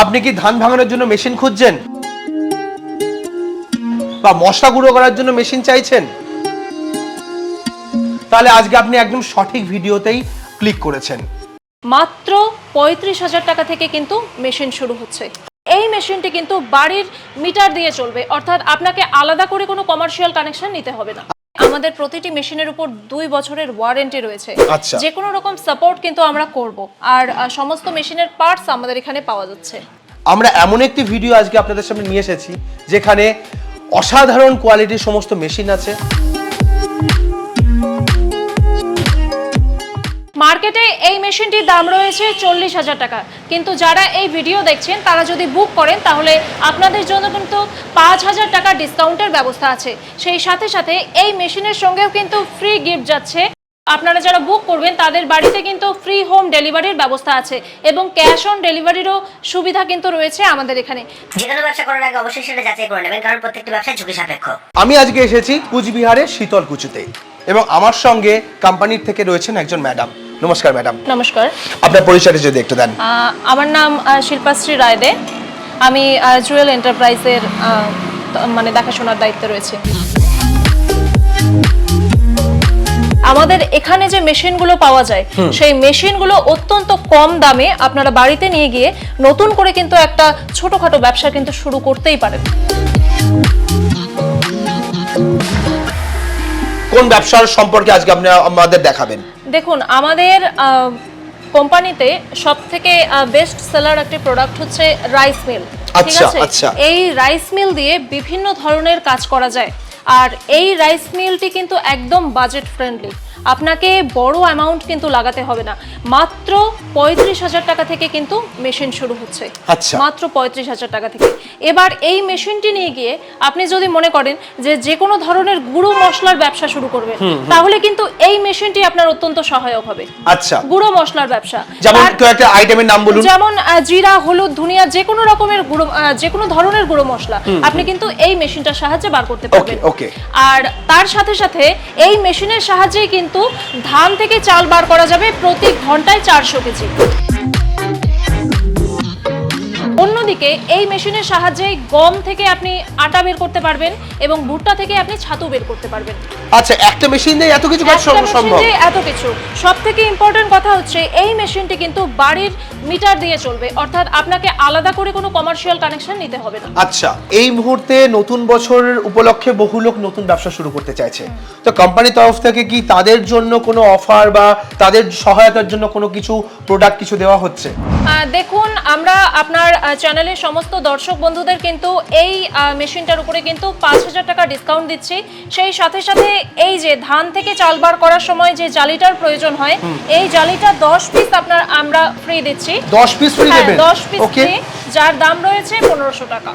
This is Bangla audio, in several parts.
আপনি কি ধান ভাঙানোর জন্য মেশিন খুঁজছেন? বা মশলা গুঁড়ো করার জন্য মেশিন চাইছেন? তাহলে আজকে আপনি একদম সঠিক ভিডিওতেই ক্লিক করেছেন। মাত্র পঁয়ত্রিশ হাজার টাকা থেকে কিন্তু মেশিন শুরু হচ্ছে। এই মেশিনটি কিন্তু বাড়ির মিটার দিয়ে চলবে, অর্থাৎ আপনাকে আলাদা করে কোনো কমার্শিয়াল কানেকশন নিতে হবে না। আমাদের প্রতিটি মেশিনের উপর দুই বছরের ওয়ারেন্টি রয়েছে। আচ্ছা। যে কোনো রকম সাপোর্ট কিন্তু আমরা করব। আর আহ, সমস্ত মেশিনের পার্টস আমাদের এখানে পাওয়া যাচ্ছে। আমরা এমন একটি ভিডিও আজকে আপনাদের সামনে নিয়ে এসেছি যেখানে অসাধারণ কোয়ালিটির সমস্ত মেশিন আছে। মার্কেটে এই মেশিনটির দাম রয়েছে চল্লিশ হাজার টাকা। কিন্তু যারা এই ভিডিও দেখছেন তারা যদি বুক করেন তাহলে আপনাদের জন্য কিন্তু পাঁচ হাজার টাকা ডিসকাউন্টের ব্যবস্থা আছে। সেই সাথে সাথে এই মেশিনের সঙ্গেও কিন্তু ফ্রি গিফট যাচ্ছে। আপনারা যারা বুক করবেন তাদের বাড়িতে কিন্তু ফ্রি হোম ডেলিভারির ব্যবস্থা আছে এবং ক্যাশ অন ডেলিভারিরও সুবিধা কিন্তু রয়েছে আমাদের এখানে। যে কোনো ব্যবসা করার আগে অবশ্যই সেটা যাচাই করে নেবেন কারণ প্রত্যেকটি ব্যবসায় ঝুঁকি সাপেক্ষ। আমি আজকে এসেছি কুচবিহারের শীতল কুচুতে এবং আমার সঙ্গে কোম্পানির থেকে রয়েছেন একজন ম্যাডাম নমস্কার ম্যাডাম। নমস্কার। আপনার পরিচয়টা যদি একটু দেন। আমার নাম শিল্পাশ্রী রায়দে। আমি জুয়েল এন্টারপ্রাইজের মানে দেখাশোনার দায়িত্বে রয়েছে। আমাদের এখানে যে মেশিনগুলো পাওয়া যায় সেই মেশিনগুলো অত্যন্ত কম দামে আপনারা বাড়িতে নিয়ে গিয়ে নতুন করে কিন্তু একটা ছোটখাটো ব্যবসা কিন্তু শুরু করতেই পারেন। কোন ব্যবসার সম্পর্কে আজকে আপনি আমাদের দেখাবেন? দেখুন আমাদের কোম্পানিতে সব থেকে বেস্ট সেলার একটি প্রোডাক্ট হচ্ছে রাইস মিল ঠিক আচ্ছা, আছে? আচ্ছা। এই রাইস মিল দিয়ে বিভিন্ন ধরনের কাজ করা যায়। আর এই রাইস মিলটি কিন্তু একদম বাজেট ফ্রেন্ডলি আপনাকে বড় অ্যামাউন্ট কিন্তু লাগাতে হবে না। মাত্র পঁয়ত্রিশ হাজার টাকা থেকে কিন্তু মেশিন শুরু হচ্ছে। আচ্ছা। মাত্র পঁয়ত্রিশ হাজার টাকা থেকে। এবার এই মেশিনটি নিয়ে গিয়ে আপনি যদি মনে করেন যে যে কোনো ধরনের গুঁড়ো মশলার ব্যবসা শুরু করবেন তাহলে কিন্তু এই মেশিনটি আপনার অত্যন্ত সহায়ক হবে। আচ্ছা। গুঁড়ো মশলার ব্যবসা। যেমন একটা আইটেমের নাম বলুন। যেমন জিরা হলুদ ধনিয়া যে কোনো রকমের গুঁড়ো যে কোনো ধরনের গুঁড়ো মশলা আপনি কিন্তু এই মেশিনটার সাহায্যে বার করতে পারবেন. আর তার সাথে সাথে এই মেশিনের সাহায্যেই কিন্তু ধান থেকে চাল বার করা যাবে প্রতি ঘন্টায় চারশো কেজি। অন্যদিকে এই মেশিনের সাহায্যে গম থেকে আপনি আটা বের করতে পারবেন এবং ভুট্টা থেকে আপনি ছাতু বের করতে পারবেন। আচ্ছা একটা মেশিন দিয়ে এত কিছু কাজ সম্ভব? এত কিছু। সব থেকে ইম্পর্টেন্ট কথা হচ্ছে এই মেশিনটি কিন্তু বাড়ির মিটার দিয়ে চলবে। অর্থাৎ আপনাকে আলাদা করে কোনো কমার্শিয়াল কানেকশন নিতে হবে না। আচ্ছা এই মুহূর্তে নতুন বছরের উপলক্ষে বহু লোক নতুন ব্যবসা শুরু করতে চাইছে। তো কোম্পানির তরফ থেকে কি তাদের জন্য কোনো অফার বা তাদের সহায়তার জন্য কোনো কিছু প্রোডাক্ট কিছু দেওয়া হচ্ছে? দেখুন আমরা আপনার চ্যানেলের সমস্ত দর্শক বন্ধুদের কিন্তু এই মেশিনটার উপরে কিন্তু পাঁচ হাজার টাকা ডিসকাউন্ট দিচ্ছি। সেই সাথে সাথে এই যে ধান থেকে চাল বার করার সময় যে জালিটার প্রয়োজন হয় এই জালিটা দশ পিস আপনার আমরা ফ্রি দিচ্ছি। দশ পিস ফ্রি হ্যাঁ দেবেন? দশ পিস ফ্রি যার দাম রয়েছে পনেরোশো টাকা।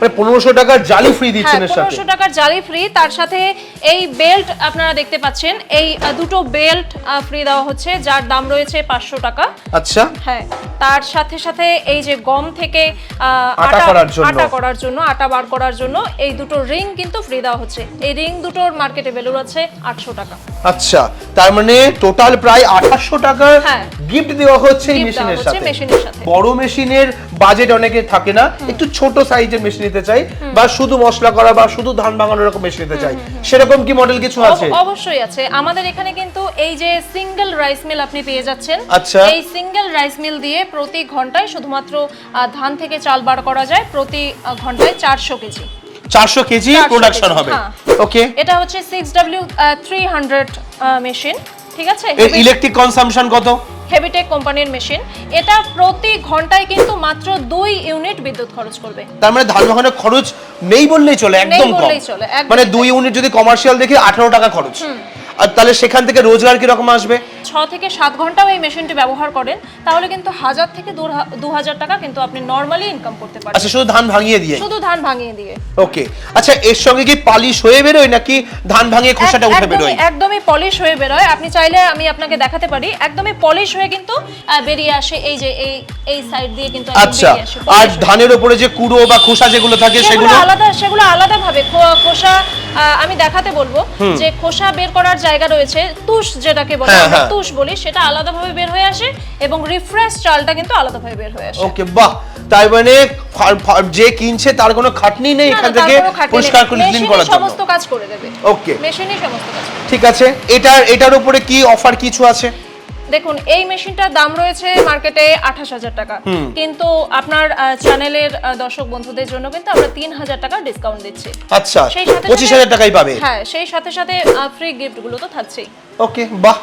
মানে পনেরোশো টাকার জালি ফ্রি দিচ্ছেন হ্যাঁ পনেরোশো টাকার জালি ফ্রি তার সাথে এই বেল্ট আপনারা দেখতে পাচ্ছেন এই দুটো বেল্ট ফ্রি দেওয়া হচ্ছে যার দাম রয়েছে পাঁচশো টাকা। আচ্ছা। হ্যাঁ তার সাথে সাথে এই যে গম থেকে আটা করার জন্য। আটা করার জন্য আটা বার করার জন্য এই দুটো রিং কিন্তু ফ্রি দেওয়া হচ্ছে। এই রিং দুটোর মার্কেটে ভ্যালু আছে আটশো টাকা। আচ্ছা তার মানে টোটাল প্রায় আঠাশশো টাকার হ্যাঁ। গিফট দেওয়া হচ্ছে এই মেশিনের সাথে। মেশিনের সাথে। বড় মেশিনের বাজেট অনেকে থাকে না একটু ছোট সাইজের মেশিন নিতে চাই বা শুধু মশলা করা বা শুধু ধান ভাঙানোর এরকম মেশিন নিতে চাই সেরকম কি মডেল কিছু আছে? অবশ্যই আছে। আমাদের এখানে কিন্তু এই যে সিঙ্গেল রাইস মিল আপনি পেয়ে যাচ্ছেন। আচ্ছা। এই সিঙ্গেল রাইস মিল দিয়ে প্রতি ঘন্টায় শুধুমাত্র ধান থেকে চাল বার করা যায় প্রতি ঘন্টায় চারশো কেজি। চারশো কেজি প্রোডাকশন হবে। হ্যাঁ। ওকে এটা হচ্ছে six W three hundred machine ঠিক আছে? এর ইলেকট্রিক কনসাম্পশন কত? হেভিটেক কোম্পানির মেশিন এটা প্রতি ঘন্টায় কিন্তু মাত্র দুই ইউনিট বিদ্যুৎ খরচ করবে। তার মানে ধান বাগানের খরচ নেই বললেই চলে একদম কম। মানে দুই ইউনিট যদি কমার্শিয়াল দেখি আঠারো টাকা খরচ। আর তাহলে সেখান থেকে রোজগার কীরকম আসবে? ছ থেকে সাত ঘন্টাও এই মেশিনটি ব্যবহার করেন। তাহলে কিন্তু হাজার থেকে দু হাজার টাকা কিন্তু আপনি নর্মালি ইনকাম করতে পারেন আচ্ছা শুধু ধান ভাঙিয়ে দিয়ে? শুধু ধান ভাঙিয়ে দিয়ে। ওকে আচ্ছা এর সঙ্গে কি পালিশ হয়ে বেরোয় নাকি ধান ভাঙিয়ে খোসাটা উঠে একদমই- বেরোয়? একদমই পলিশ হয়ে বেরোয়। আপনি চাইলে আমি আপনাকে দেখাতে পারি। একদমই পলিশ হয়ে কিন্তু বেরিয়ে আসে এই যে এই এই সাইড দিয়ে কিন্তু আচ্ছা আর ধানের উপরে যে কুড়ো বা খোসা যেগুলো থাকে সেগুলো আলাদা সেগুলো আলাদা ভাবে খোসা আমি দেখাতে বলব যে খোসা বের করার জায়গা রয়েছে তুষ যেটাকে বলে হ্যাঁ, আমরা হ্যাঁ। তুষ বলি সেটা আলাদাভাবে বের হয়ে আসে এবং রিফ্রেশ চালটা কিন্তু আলাদাভাবে বের হয়ে আসে। ওকে বাহ! তাই মানে যে কিনছে তার কোনো খাটনি নেই এখান থেকে। পরিষ্কার করে ক্লিন করার জন্য। সমস্ত কাজ করে দেবে। ওকে। মেশিনই সমস্ত কাজ ঠিক আছে এটার এটার উপরে কি অফার কিছু আছে? দেখুন এই মেশিনটার দাম রয়েছে মার্কেটে আঠাশ হাজার টাকা। কিন্তু আপনার চ্যানেলের দর্শক বন্ধুদের জন্য কিন্তু আমরা তিন হাজার টাকা ডিসকাউন্ট দিচ্ছি। আচ্ছা সেই সাথে পঁচিশ হাজার টাকাই পাবে। হ্যাঁ সেই সাথে সাথে ফ্রি গিফটগুলো তো থাকছেই। ওকে বাহ।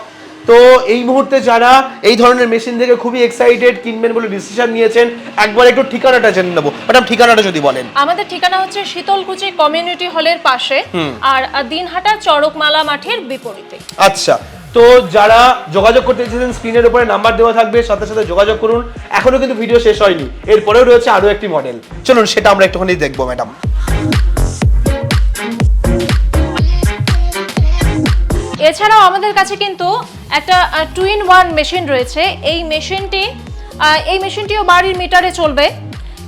তো এই মুহূর্তে যারা এই ধরনের মেশিন থেকে খুবই এক্সাইটেড কিনবেন বলে ডিসিশন নিয়েছেন একবার একটু ঠিকানাটা জেনে নেব। ম্যাডাম ঠিকানাটা যদি বলেন। আমাদের ঠিকানা হচ্ছে শীতলকুচি কমিউনিটি হলের পাশে আর দিনহাটা চড়কমালা মাঠের বিপরীতে। আচ্ছা। তো যারা যোগাযোগ করতে চাইছেন স্ক্রিনের উপরে নাম্বার দেওয়া থাকবে, সাথে সাথে যোগাযোগ করুন। এখনও কিন্তু ভিডিও শেষ হয়নি। এরপরেও রয়েছে আরও একটি মডেল চলুন, সেটা আমরা একটুখানি দেখব ম্যাডাম এছাড়াও আমাদের কাছে কিন্তু একটা টু ইন ওয়ান মেশিন রয়েছে। এই মেশিনটি এই মেশিনটিও বাড়ির মিটারে চলবে।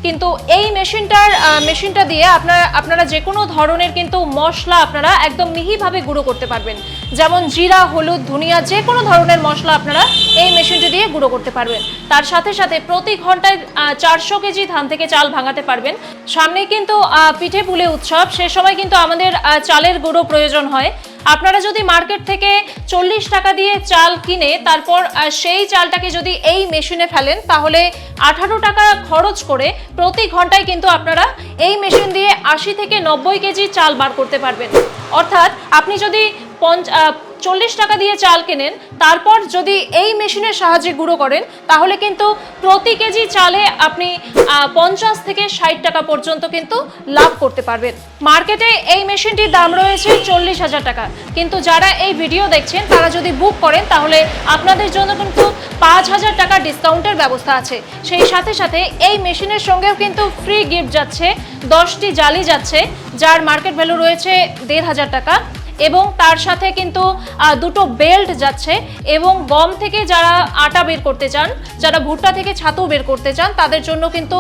কিন্তু এই মেশিনটার মেশিনটা দিয়ে আপনারা আপনারা যে কোনো ধরনের কিন্তু মশলা আপনারা একদম মিহিভাবে গুঁড়ো করতে পারবেন। যেমন জিরা, হলুদ, ধনিয়া, যে কোনো ধরনের মশলা আপনারা এই মেশিনটি দিয়ে গুঁড়ো করতে পারবেন। তার সাথে সাথে প্রতি ঘন্টায় চারশো কেজি ধান থেকে চাল ভাঙাতে পারবেন। সামনে কিন্তু পিঠে পুলে উৎসব। সে সময় কিন্তু আমাদের চালের গুঁড়ো প্রয়োজন হয়। আপনারা যদি মার্কেট থেকে চল্লিশ টাকা দিয়ে চাল কিনে, তারপর সেই চালটাকে যদি এই মেশিনে ফেলেন, তাহলে আঠারো টাকা খরচ করে প্রতি ঘন্টায় কিন্তু আপনারা এই মেশিন দিয়ে আশি থেকে নব্বই কেজি চাল বার করতে পারবেন। অর্থাৎ আপনি যদি পঞ্চ চল্লিশ টাকা দিয়ে চাল কেনেন, তারপর যদি এই মেশিনের সাহায্যে গুঁড়ো করেন, তাহলে কিন্তু প্রতি কেজি চালে আপনি পঞ্চাশ থেকে ষাট টাকা পর্যন্ত কিন্তু লাভ করতে পারবেন। মার্কেটে এই মেশিনটির দাম রয়েছে চল্লিশ হাজার টাকা। কিন্তু যারা এই ভিডিও দেখছেন, তারা যদি বুক করেন, তাহলে আপনাদের জন্য কিন্তু পাঁচ হাজার টাকা ডিসকাউন্টের ব্যবস্থা আছে। সেই সাথে সাথে এই মেশিনের সঙ্গেও কিন্তু ফ্রি গিফট যাচ্ছে, দশটি জালি যাচ্ছে, যার মার্কেট ভ্যালু রয়েছে দেড় হাজার টাকা। এবং তার সাথে কিন্তু দুটো বেল্ট যাচ্ছে এবং গম থেকে যারা আটা বের করতে চান, যারা ভুট্টা থেকে ছাতু বের করতে চান, তাদের জন্য কিন্তু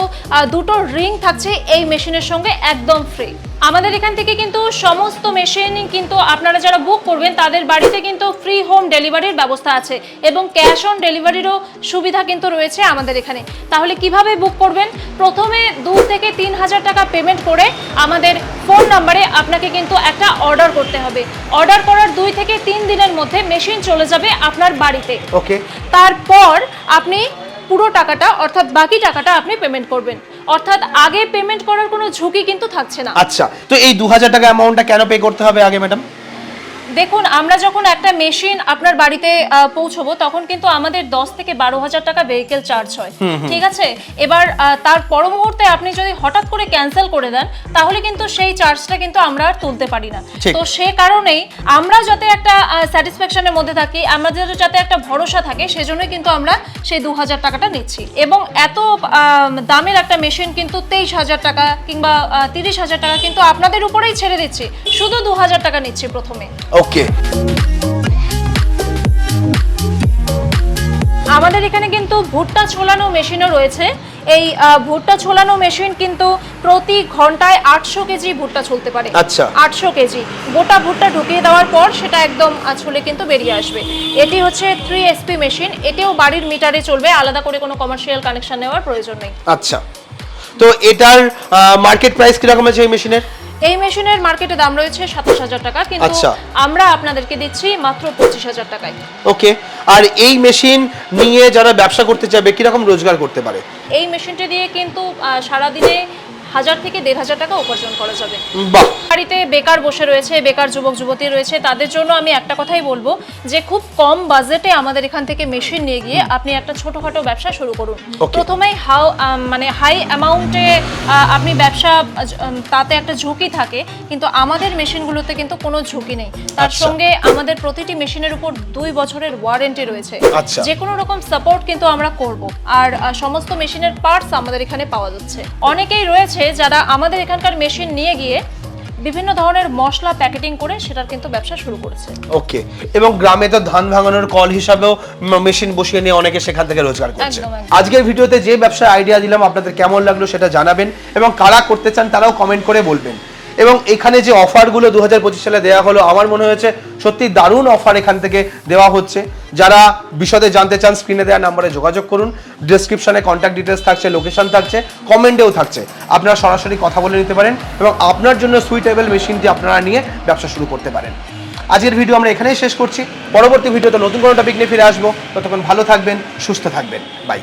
দুটো রিং থাকছে এই মেশিনের সঙ্গে একদম ফ্রি আমাদের এখান থেকে কিন্তু সমস্ত মেশিনই কিন্তু আপনারা যারা বুক করবেন তাদের বাড়িতে কিন্তু ফ্রি হোম ডেলিভারির ব্যবস্থা আছে এবং ক্যাশ অন ডেলিভারিরও সুবিধা কিন্তু রয়েছে আমাদের এখানে। তাহলে কীভাবে বুক করবেন? প্রথমে দু থেকে তিন হাজার টাকা পেমেন্ট করে আমাদের ফোন নাম্বারে আপনাকে কিন্তু একটা অর্ডার করতে হবে। অর্ডার করার দুই থেকে তিন দিনের মধ্যে মেশিন চলে যাবে আপনার বাড়িতে। ওকে তারপর আপনি পুরো টাকাটা অর্থাৎ বাকি টাকাটা আপনি পেমেন্ট করবেন। অর্থাৎ আগে পেমেন্ট করার কোনো ঝুঁকি কিন্তু থাকছে না। আচ্ছা তো এই দু হাজার টাকা অ্যামাউন্টটা কেন পে করতে হবে আগে ম্যাডাম দেখুন আমরা যখন একটা মেশিন আপনার বাড়িতে পৌঁছবো তখন কিন্তু আমাদের দশ থেকে বারো হাজার টাকা ভেহিকেল চার্জ হয়। ঠিক আছে? এবার তার পর মুহূর্তে আপনি যদি হঠাৎ করে ক্যান্সেল করে দেন তাহলে কিন্তু সেই চার্জটা কিন্তু আমরা আর তুলতে পারি না। তো সে কারণেই আমরা যাতে একটা স্যাটিসফ্যাকশনের মধ্যে থাকি আমাদের যাতে একটা ভরসা থাকে সেজন্যই কিন্তু আমরা সেই দু হাজার টাকাটা নিচ্ছি। এবং এত দামের একটা মেশিন কিন্তু তেইশ হাজার টাকা কিংবা তিরিশ হাজার টাকা কিন্তু আপনাদের উপরেই ছেড়ে দিচ্ছি। শুধু দু হাজার টাকা নিচ্ছি প্রথমে। ওকে। আমাদের এখানে কিন্তু ভুট্টা ছোলানো মেশিনও রয়েছে। এই ভুট্টা ছোলানো মেশিন কিন্তু প্রতি ঘন্টায় আটশো কেজি ভুট্টা ছুলতে পারে। আচ্ছা। আটশো কেজি। গোটা ভুট্টা ঢুকিয়ে দেওয়ার পর সেটা একদম ছুলে কিন্তু বেরিয়ে আসবে। এটি হচ্ছে থ্রি এসপি মেশিন। এটিও বাড়ির মিটারে চলবে। আলাদা করে কোনো কমার্শিয়াল কানেকশন নেওয়ার প্রয়োজন নেই। আচ্ছা। তো এটার মার্কেট প্রাইস কীরকম আছে এই মেশিনের? এই মেশিনের মার্কেটে দাম রয়েছে সাতাশ হাজার টাকা কিন্তু আচ্ছা। আমরা আপনাদেরকে দিচ্ছি মাত্র পঁচিশ হাজার টাকায় ওকে আর এই মেশিন নিয়ে যারা ব্যবসা করতে চাইবে কীরকম রোজগার করতে পারে এই মেশিনটা দিয়ে কিন্তু সারাদিনে হাজার থেকে দেড় হাজার টাকা উপার্জন করা যাবে। বাড়িতে বেকার বসে রয়েছে বেকার যুবক যুবতী রয়েছে তাদের জন্য আমি একটা কথাই বলব যে খুব কম বাজেটে আমাদের এখান থেকে মেশিন নিয়ে গিয়ে আপনি একটা ছোটখাটো ব্যবসা শুরু করুন. প্রথমেই হাউ মানে হাই অ্যামাউন্টে আপনি ব্যবসা তাতে একটা ঝুঁকি থাকে কিন্তু আমাদের মেশিনগুলোতে কিন্তু কোনো ঝুঁকি নেই। তার আচ্ছা। সঙ্গে আমাদের প্রতিটি মেশিনের উপর দুই বছরের ওয়ারেন্টি রয়েছে। আচ্ছা। যে কোনো রকম সাপোর্ট কিন্তু আমরা করব। আর সমস্ত মেশিনের পার্টস আমাদের এখানে পাওয়া যাচ্ছে। অনেকেই রয়েছে যারা আমাদের এখানকার মেশিন নিয়ে গিয়ে বিভিন্ন ধরনের মশলা প্যাকেটিং করে সেটার কিন্তু ব্যবসা শুরু করেছে। ওকে। এবং গ্রামে তো ধান ভাঙানোর কল হিসাবেও মেশিন বসিয়ে নিয়ে অনেকে সেখান থেকে রোজগার করছে। আজকের ভিডিওতে যে ব্যবসার আইডিয়া দিলাম আপনাদের কেমন লাগল সেটা জানাবেন এবং কারা করতে চান তারাও কমেন্ট করে বলবেন। এবং এখানে যে অফারগুলো দু হাজার পঁচিশ সালে দেওয়া হলো, আমার মনে হয়েছে সত্যি দারুণ অফার এখান থেকে দেওয়া হচ্ছে। যারা বিশদে জানতে চান স্ক্রিনে দেওয়া নাম্বারে যোগাযোগ করুন। ডিসক্রিপশনে কন্ট্যাক্ট ডিটেলস থাকছে লোকেশন থাকছে কমেন্টেও থাকছে। আপনারা সরাসরি কথা বলে নিতে পারেন এবং আপনার জন্য সুইটেবল মেশিনটি আপনারা নিয়ে ব্যবসা শুরু করতে পারেন। আজকের ভিডিও আমরা এখানেই শেষ করছি। পরবর্তী ভিডিওতে নতুন কোনো টপিক নিয়ে ফিরে আসব। ততক্ষণ ভালো থাকবেন, সুস্থ থাকবেন। বাই